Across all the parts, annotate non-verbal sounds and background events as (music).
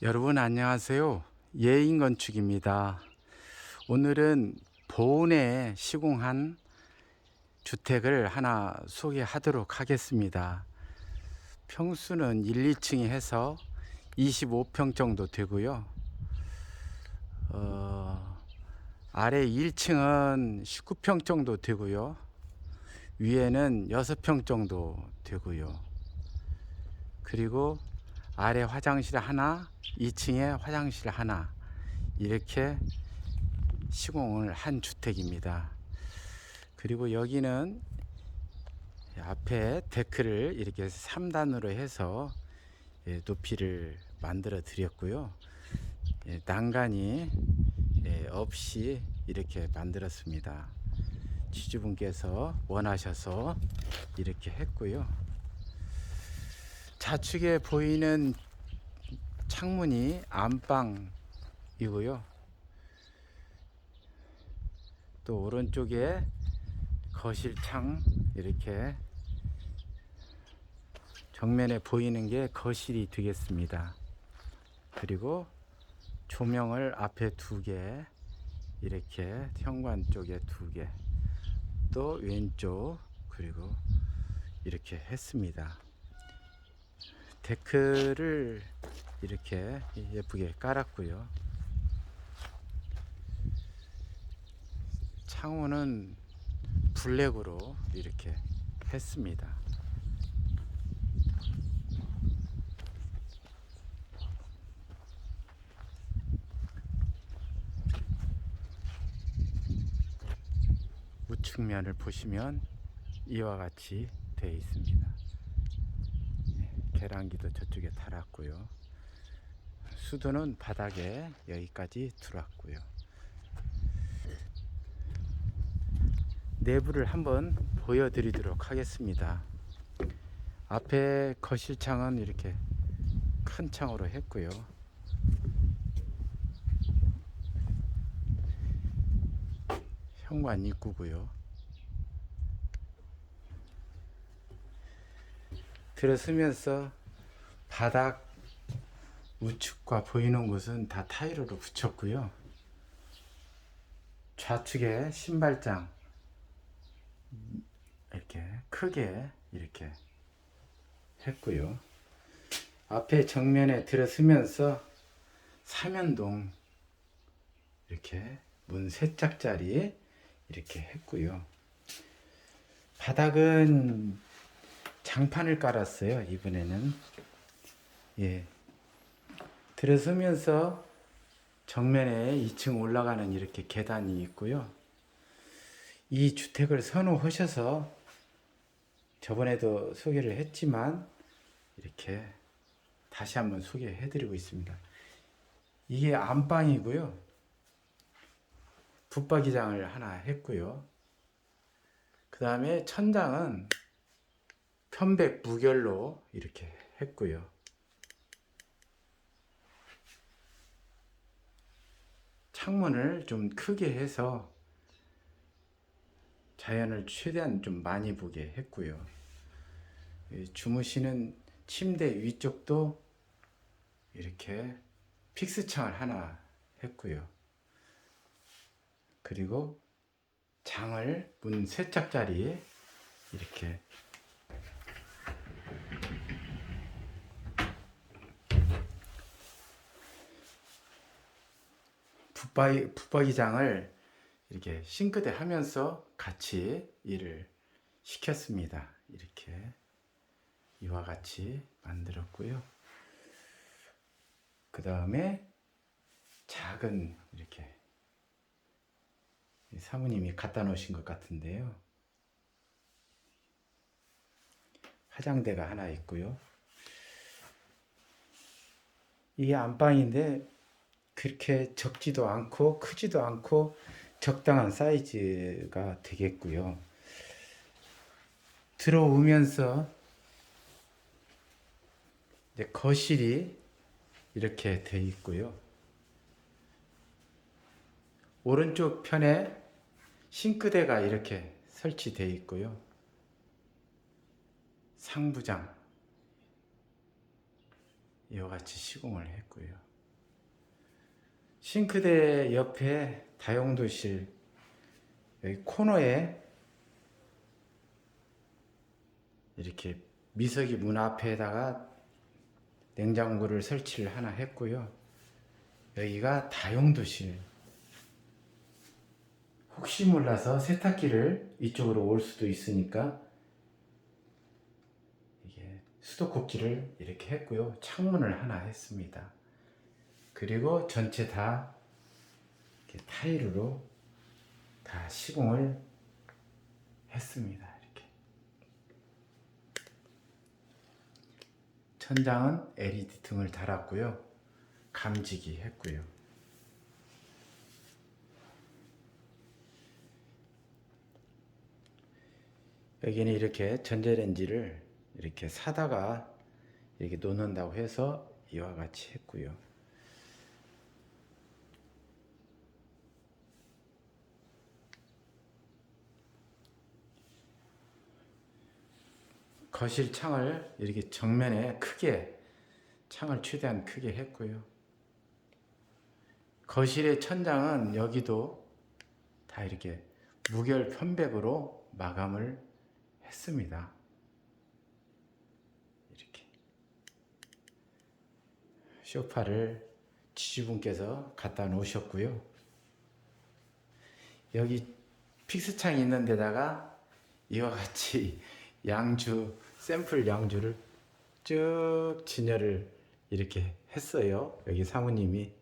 여러분 안녕하세요. 예인 건축입니다. 오늘은 보온에 시공한 주택을 하나 소개하도록 하겠습니다. 평수는 1, 2층이 해서 25평 정도 되고요. 어, 아래 1층은 19평 정도 되고요. 위에는 6평 정도 되고요. 그리고 아래 화장실 하나, 2층에 화장실 하나 이렇게 시공을 한 주택입니다. 그리고 여기는 앞에 데크를 이렇게 3단으로 해서 예, 높이를 만들어 드렸고요. 예, 난간이 예, 없이 이렇게 만들었습니다. 지주분께서 원하셔서 이렇게 했고요. 좌측에 보이는 창문이 안방이고요. 또 오른쪽에 거실 창 이렇게 정면에 보이는 게 거실이 되겠습니다. 그리고 조명을 앞에 두 개, 이렇게 현관 쪽에 두 개, 또 왼쪽 그리고 이렇게 했습니다. 데크를 이렇게 예쁘게 깔았고요. 창호는 블랙으로 이렇게 했습니다. 우측면을 보시면 이와 같이 되어 있습니다. 계란기도 저쪽에 달았고요. 수도는 바닥에 여기까지 들어왔고요. 내부를 한번 보여드리도록 하겠습니다. 앞에 거실창은 이렇게 큰 창으로 했고요. 현관 입구고요. 들어서면서 바닥 우측과 보이는 곳은 다 타일로 붙였고요. 좌측에 신발장 이렇게 크게 이렇게 했고요. 앞에 정면에 들어서면서 사면동 이렇게 문 세 짝짜리 이렇게 했고요. 바닥은 장판을 깔았어요. 이번에는 예 들어서면서 정면에 2층 올라가는 이렇게 계단이 있고요. 이 주택을 선호하셔서 저번에도 소개를 했지만 이렇게 다시 한번 소개해 드리고 있습니다. 이게 안방이고요. 붙박이장을 하나 했고요. 그 다음에 천장은 편백 무결로 이렇게 했고요. 창문을 좀 크게 해서 자연을 최대한 좀 많이 보게 했고요. 주무시는 침대 위쪽도 이렇게 픽스창을 하나 했고요. 그리고 장을 문 세 짝짜리 이렇게 붙박이, 붙박이장을 이렇게 싱크대 하면서 같이 일을 시켰습니다. 이렇게 이와 같이 만들었고요. 그 다음에 작은 이렇게 사모님이 갖다 놓으신 것 같은데요. 화장대가 하나 있고요. 이게 안방인데 그렇게 적지도 않고 크지도 않고 적당한 사이즈가 되겠고요. 들어오면서 이제 거실이 이렇게 돼 있고요. 오른쪽 편에 싱크대가 이렇게 설치되어 있고요. 상부장 이와 같이 시공을 했고요. 싱크대 옆에 다용도실 여기 코너에 이렇게 미석이 문 앞에다가 냉장고를 설치를 하나 했고요. 여기가 다용도실. 혹시 몰라서 세탁기를 이쪽으로 올 수도 있으니까 이게 수도꼭지를 이렇게 했고요. 창문을 하나 했습니다. 그리고 전체 다 타일로 다 시공을 했습니다. 이렇게. 천장은 LED 등을 달았고요. 감지기 했고요. 여기는 이렇게 전자레인지를 이렇게 사다가 이렇게 놓는다고 해서 이와 같이 했고요. 거실 창을 이렇게 정면에 크게 창을 최대한 크게 했고요. 거실의 천장은 여기도 다 이렇게 무결 편백으로 마감을 했습니다. 이렇게 소파를 지주분께서 갖다 놓으셨고요. 여기 픽스창이 있는 데다가 이와 같이 양주 샘플 양주를 쭉 진열을 이렇게 했어요. 여기 사모님이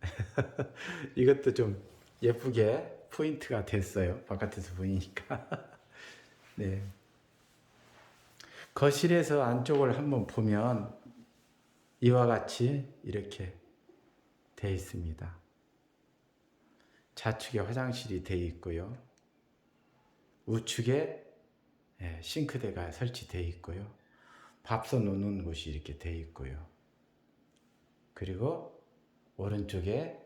(laughs) 이것도 좀 예쁘게 포인트가 됐어요. 바깥에서 보이니까. (laughs) 네. 거실에서 안쪽을 한번 보면 이와 같이 이렇게 돼 있습니다. 좌측에 화장실이 돼 있고요. 우측에 예, 싱크대가 설치되어 있고요. 밥솥 놓는 곳이 이렇게 되어 있고요. 그리고 오른쪽에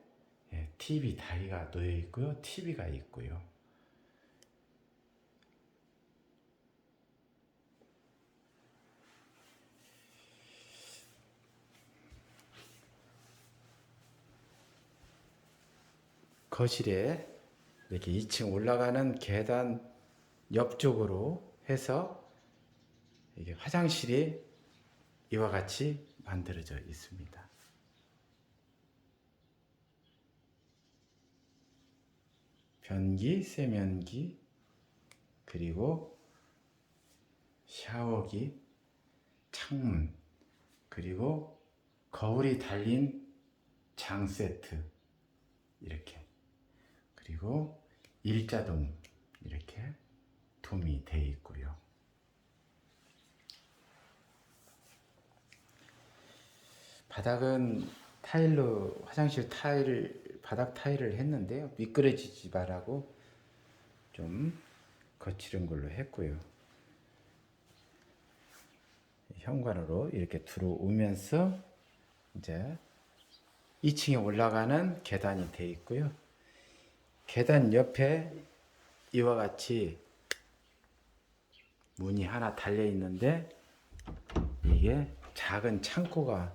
예, TV 다이가 놓여 있고요. TV가 있고요. 거실에 이렇게 2층 올라가는 계단 옆쪽으로 해서 이게 화장실이 이와 같이 만들어져 있습니다. 변기, 세면기, 그리고 샤워기, 창문, 그리고 거울이 달린 장 세트 이렇게 그리고 일자동 이렇게 돔이 돼 있고요. 바닥은 타일로 화장실 타일 바닥 타일을 했는데요. 미끄러지지 말라고 좀 거칠은 걸로 했고요. 현관으로 이렇게 들어오면서 이제 2층에 올라가는 계단이 돼 있고요. 계단 옆에 이와 같이 문이 하나 달려 있는데 이게 작은 창고가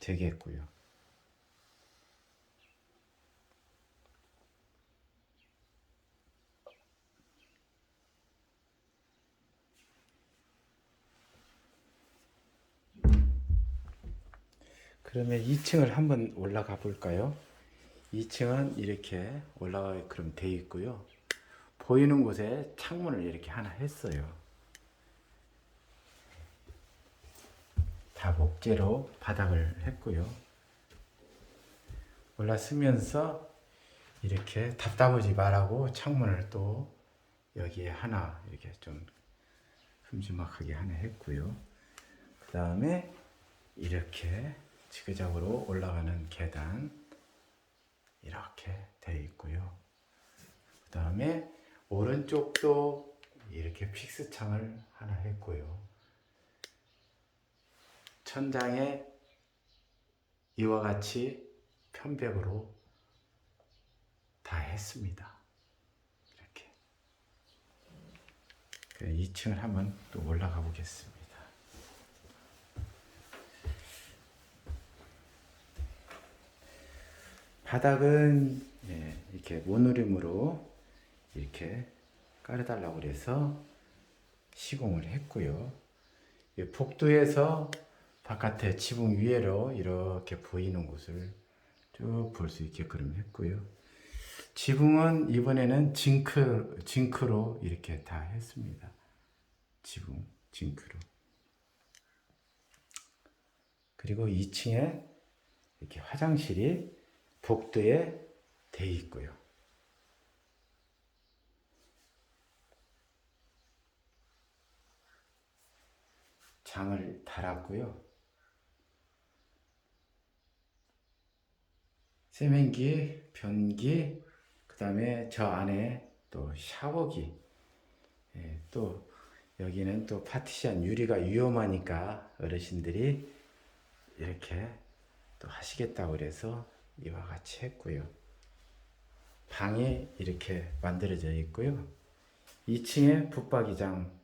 되겠고요. 그러면 2층을 한번 올라가 볼까요? 2층은 이렇게 올라가 그럼 돼 있고요. 보이는 곳에 창문을 이렇게 하나 했어요. 다 목재로 바닥을 했고요. 올라서면서 이렇게 답답하지 말라고 창문을 또 여기에 하나 이렇게 좀 흠지막하게 하나 했고요. 그 다음에 이렇게 지그작으로 올라가는 계단 이렇게 되어 있고요. 그 다음에 오른쪽도 이렇게 픽스 창을 하나 했고요. 천장에 이와 같이 편백으로 다 했습니다. 이렇게. 2층을 한번 또 올라가 보겠습니다. 바닥은 예, 이렇게 모노림으로 이렇게 깔아달라고 그래서 시공을 했고요. 이 복도에서 바깥에 지붕 위에로 이렇게 보이는 곳을 쭉 볼 수 있게끔 했고요. 지붕은 이번에는 징크 징크로 이렇게 다 했습니다. 지붕 징크로. 그리고 2층에 이렇게 화장실이 복도에 돼 있고요. 장을 달았고요. 세면기, 변기, 그 다음에 저 안에 또 샤워기, 예, 또 여기는 또 파티션 유리가 위험하니까 어르신들이 이렇게 또 하시겠다고 그래서 이와 같이 했고요. 방이 이렇게 만들어져 있고요. 2층에 붙박이장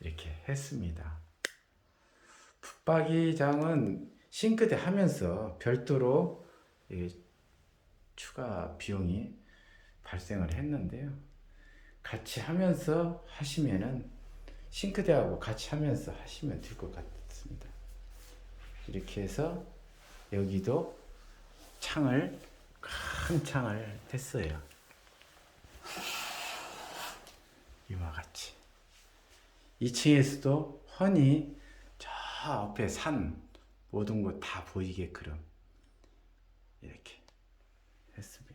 이렇게 했습니다. 붙박이장은 싱크대 하면서 별도로 이 추가 비용이 발생을 했는데요. 같이 하면서 하시면은 싱크대하고 같이 하면서 하시면 될 것 같습니다. 이렇게 해서 여기도 창을 큰 창을 했어요. 이와 같이 2층에서도 훤히 저 앞에 산 모든 것 다 보이게끔 이렇게 했습니다.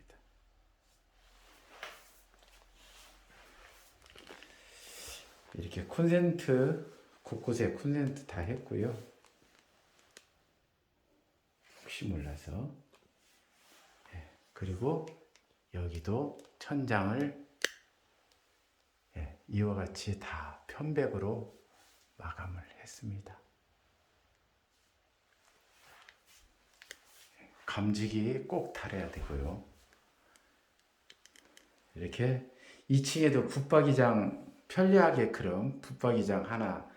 이렇게 콘센트 곳곳에 콘센트 다 했고요. 혹시 몰라서 예, 그리고 여기도 천장을 예, 이와 같이 다 편백으로 마감을 했습니다. 감지기 꼭 달아야 되고요. 이렇게 2층에도 붙박이장 편리하게 그럼 붙박이장 하나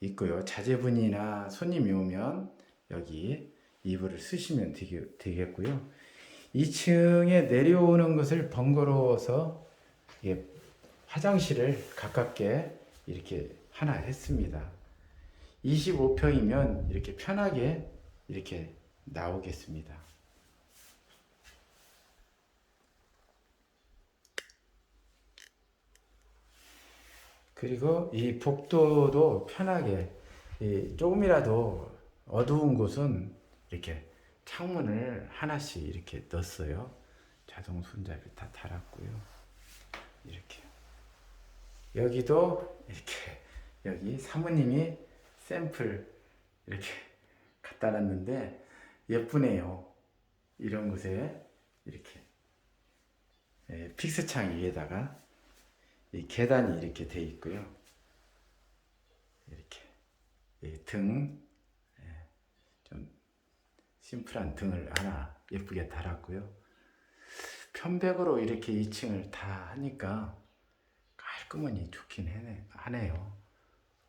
있고요. 자제분이나 손님이 오면 여기 이불을 쓰시면 되게, 되겠고요. 2층에 내려오는 것을 번거로워서 이게 화장실을 가깝게 이렇게 하나 했습니다. 25평이면 이렇게 편하게 이렇게 나오겠습니다. 그리고 이 복도도 편하게 이 조금이라도 어두운 곳은 이렇게 창문을 하나씩 이렇게 넣었어요. 자동 손잡이 다 달았고요. 이렇게 여기도 이렇게 여기 사모님이 샘플 이렇게 갖다 놨는데 예쁘네요. 이런 곳에 이렇게 예, 픽스 창 위에다가 이 계단이 이렇게 돼 있고요. 이렇게 이 등, 예, 좀 심플한 등을 하나 예쁘게 달았고요. 편백으로 이렇게 2층을 다 하니까 깔끔하니 좋긴 하네요.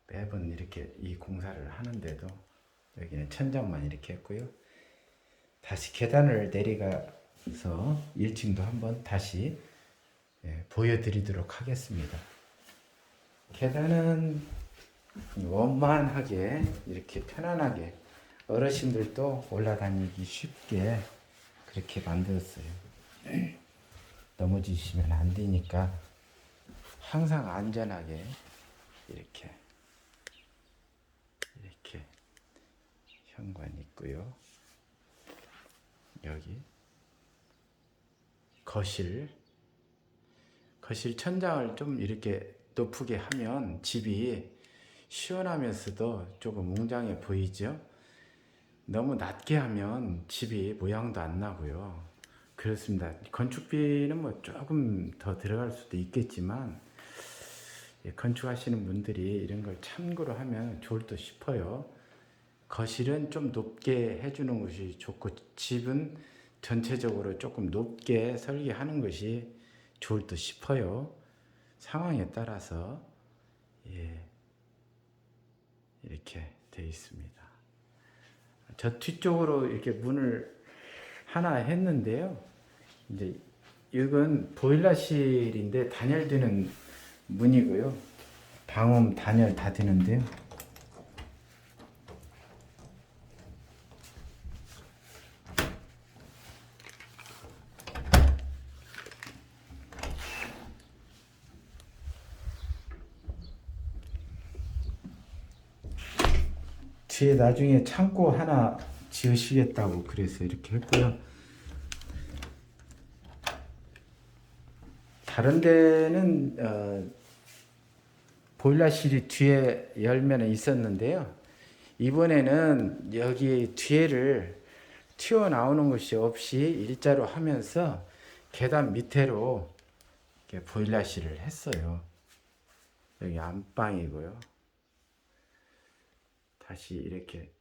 매번 이렇게 이 공사를 하는데도 여기는 천장만 이렇게 했고요. 다시 계단을 내려가서 1층도 한번 다시 예, 보여드리도록 하겠습니다. 계단은 원만하게 이렇게 편안하게 어르신들도 올라다니기 쉽게 그렇게 만들었어요. 넘어지시면 안 되니까 항상 안전하게 이렇게 이렇게 현관 있고요. 여기 거실 거실 천장을 좀 이렇게 높게 하면 집이 시원하면서도 조금 웅장해 보이죠? 너무 낮게 하면 집이 모양도 안 나고요. 그렇습니다. 건축비는 뭐 조금 더 들어갈 수도 있겠지만 예, 건축하시는 분들이 이런 걸 참고로 하면 좋을 듯 싶어요. 거실은 좀 높게 해주는 것이 좋고 집은 전체적으로 조금 높게 설계하는 것이 좋을 듯 싶어요. 상황에 따라서 예, 이렇게 돼 있습니다. 저 뒤쪽으로 이렇게 문을 하나 했는데요. 이제 이건 보일러실인데 단열되는 문이고요. 방음 단열 다 되는데요. 뒤에 나중에 창고 하나 지으시겠다고 그래서 이렇게 했고요. 다른 데는 어, 보일러실이 뒤에 열면은 있었는데요. 이번에는 여기 뒤에를 튀어나오는 것이 없이 일자로 하면서 계단 이렇게 보일러실을 했어요. 여기 안방이고요. 다시 이렇게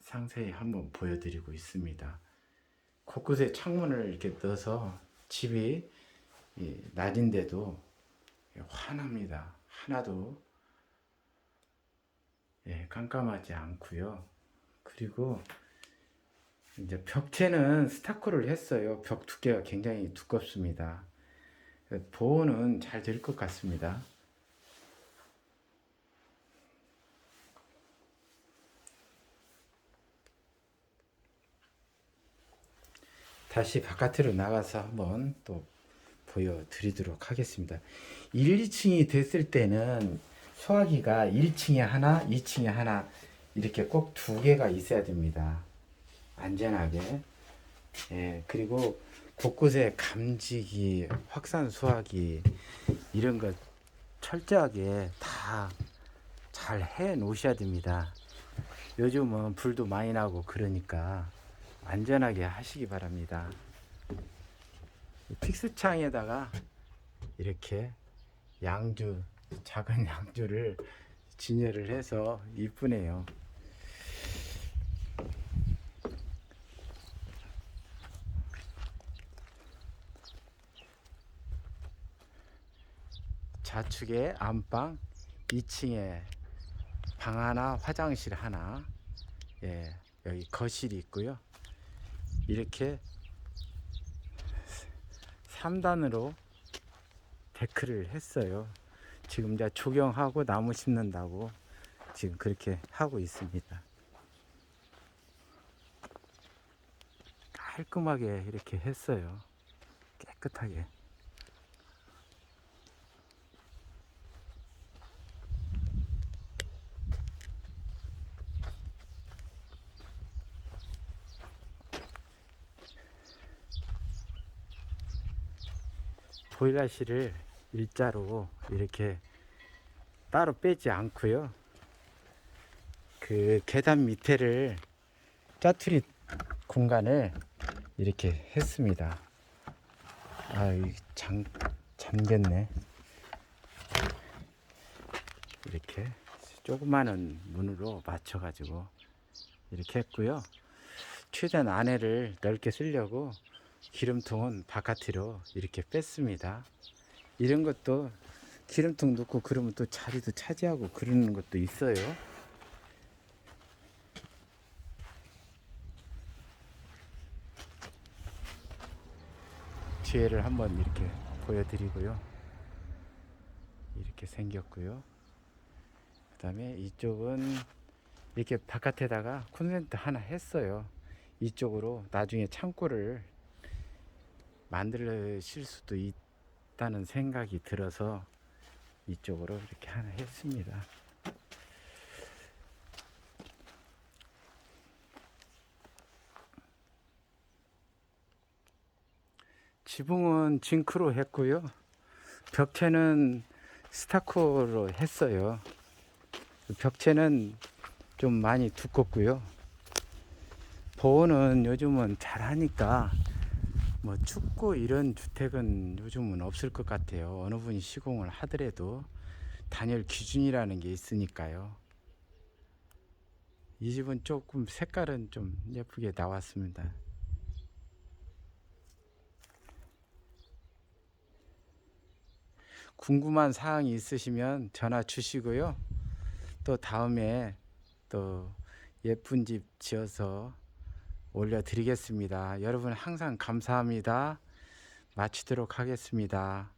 상세히 한번 보여드리고 있습니다. 곳곳에 창문을 이렇게 넣어서 집이 이 낮인데도 환합니다. 하나도 예, 깜깜하지 않고요. 그리고 이제 벽체는 스타코를 했어요. 벽 두께가 굉장히 두껍습니다. 보호는 잘될 것 같습니다. 다시 바깥으로 나가서 한번 또 보여드리도록 하겠습니다. 1, 2층이 됐을 때는 소화기가 1층에 하나, 2층에 하나 이렇게 꼭 두 개가 있어야 됩니다. 안전하게. 예, 그리고 곳곳에 감지기, 확산 수화기 이런 거 철저하게 다 잘 해 놓으셔야 됩니다. 요즘은 불도 많이 나고 그러니까 안전하게 하시기 바랍니다. 픽스 창에다가 이렇게 양주 작은 (laughs) 양주를 진열을 해서 이쁘네요. 좌측에 안방, 2층에 방 하나, 화장실 하나, 예, 여기 거실이 있고요. 이렇게 3단으로 데크를 했어요. 지금 이제 조경하고 나무 심는다고 지금 그렇게 하고 있습니다. 깔끔하게 이렇게 했어요. 깨끗하게. 보일러실을 일자로 이렇게 따로 빼지 않고요. 그 계단 밑에를 짜투리 공간을 이렇게 했습니다. 아, 이 잠, 잠겼네. 이렇게 조그마한 문으로 맞춰가지고 이렇게 했고요. 최대한 안에를 넓게 쓰려고 기름통은 바깥으로 이렇게 뺐습니다. 이런 것도 기름통 넣고 그러면 또 자리도 차지하고 그러는 것도 있어요. 뒤에를 한번 이렇게 보여드리고요. 이렇게 생겼고요. 그 다음에 이쪽은 이렇게 바깥에다가 콘센트 하나 했어요. 이쪽으로 나중에 창고를 만들실 수도 있다는 생각이 들어서 이쪽으로 이렇게 하나 했습니다. 지붕은 징크로 했고요. 벽체는 스타코로 했어요. 벽체는 좀 많이 두껍고요. 보호는 요즘은 잘 하니까 뭐 춥고 이런 주택은 요즘은 없을 것 같아요. 어느 분이 시공을 하더라도 단열 기준이라는 게 있으니까요. 이 집은 조금 색깔은 좀 예쁘게 나왔습니다. 궁금한 사항이 있으시면 전화 주시고요. 또 다음에 또 예쁜 집 지어서 올려드리겠습니다. 여러분 항상 감사합니다. 마치도록 하겠습니다.